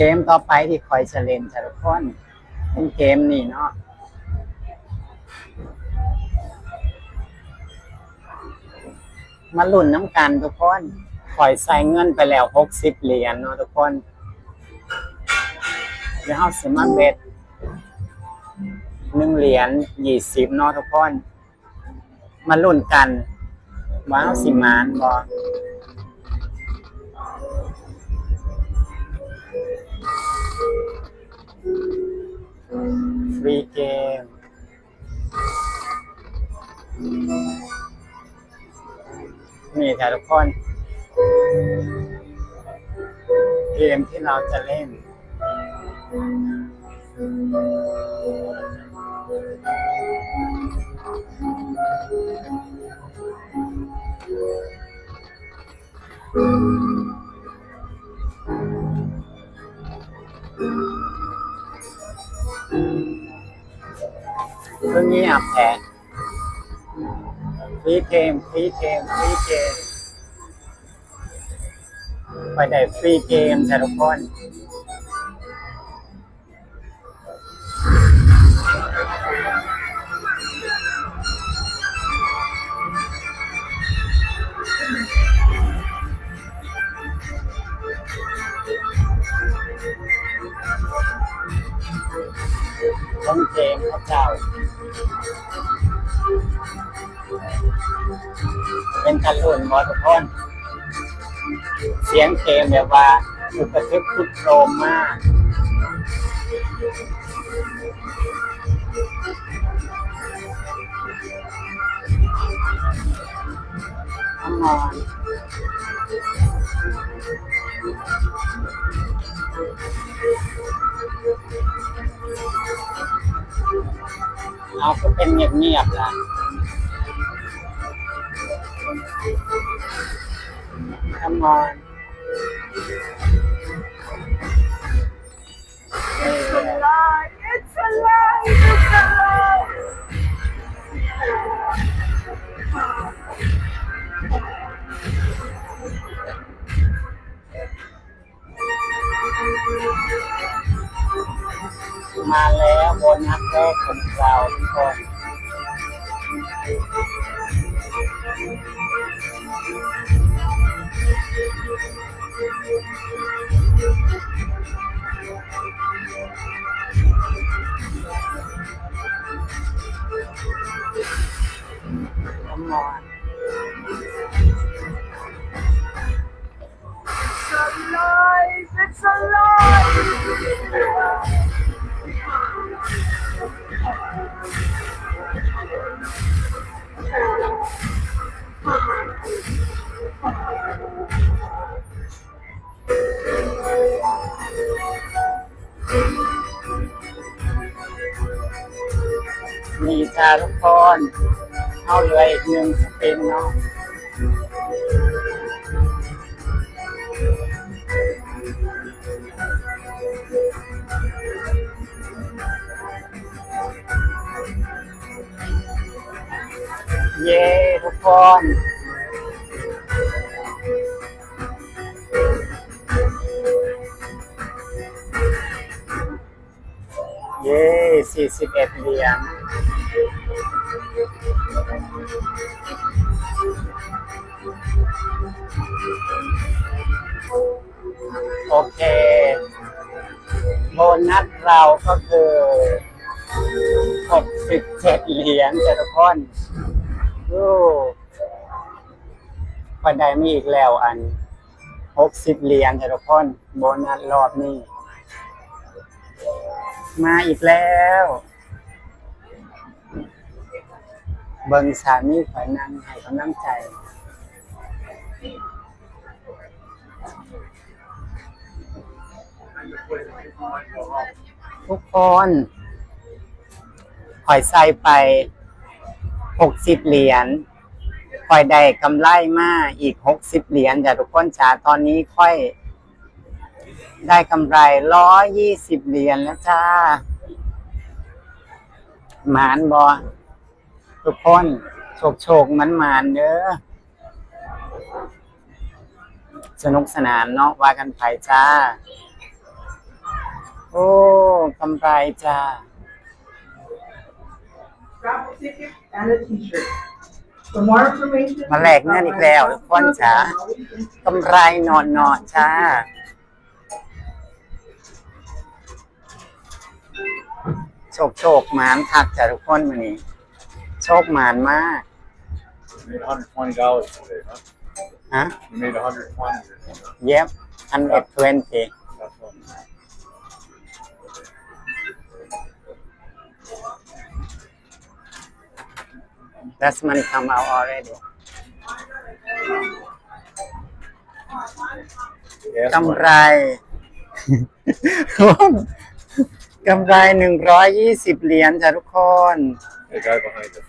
เกมต่อไปที่คอยจะเล่นจะทุกคนเป็นเกมนี่เนาะมาลุ่นน้ำกันทุกคนคอยใส่เงินไปแล้วหกสิบเหรียญเนาะทุกคน เดี๋ยวเอาสิมาเบ็ดหนึ่งเหรียญยี่สิบเนาะทุกคน มาลุ่นกันว่าเอาสิมานบอ ฟรีเกม นี่ค่ะทุกคน เกมที่เราจะเล่นเรื่ องนี้อับแพ้ฟรีเกมฟรีเกมฟรีเกมไปได้ฟรีเกมจ้ะทุกคนต้นเกมพระเจ้า เป็นกันลุ่นบอทุกคนเสียงเกมแบบว่าอุกระทึกคึกโครมมากต้องนอน เอาก็เป็นเงียบๆล่ะ Come on. It's a lie! It's a lie! It's a lie! มาแล้วโบนัสแรกของเรา ทุกคน Come มีจ้าทุกคนเอาเลยอีกหนึ่งสปินเนาะเย้ทุกคนเย้สี่สิบเอ็ดเหรียญ ก็คือหกสิบเจ็ดเหรียญจ้ะทุกคนดูปันไดมีอีกแล้วอันหกสิบเหรียญจ้ะทุกคนโบนัสรอบนี้ มาอีกแล้ว เบิงสามีขอยนั่งให้กำลังใจ ทุกคนข่อยใส่ไปหกสิบเหรียญข่อยได้กำไรมาอีกหกสิบเหรียญจ้ะทุกคนจ้าตอนนี้ค่อย ได้กำไรร้อยยี่สิบเหรียญแล้วจ้าหมานบอทุกคนโชคโชคมันหมานเด้อสนุกสนานเนาะว่ากันไปจ้า โอ้กำไรจ้า Raffle ticket and a t-shirt. For more information, มาแลกเงินอีกแล้วทุกคนจ้ากำไรนอนนอนจ้า โชคโชคหมานคักจ้ะทุกคนวันนี้ โชคหมานมาก You made $120 today, huh? ฮะ You made 120 today. เย็บอันเอ็ดทเวนตี That's what. That's money come out already Gas กำ money. ไร กำไรหนึ่งร้อยยี่สิบเหรียญจ้ะทุกคน The guy behind the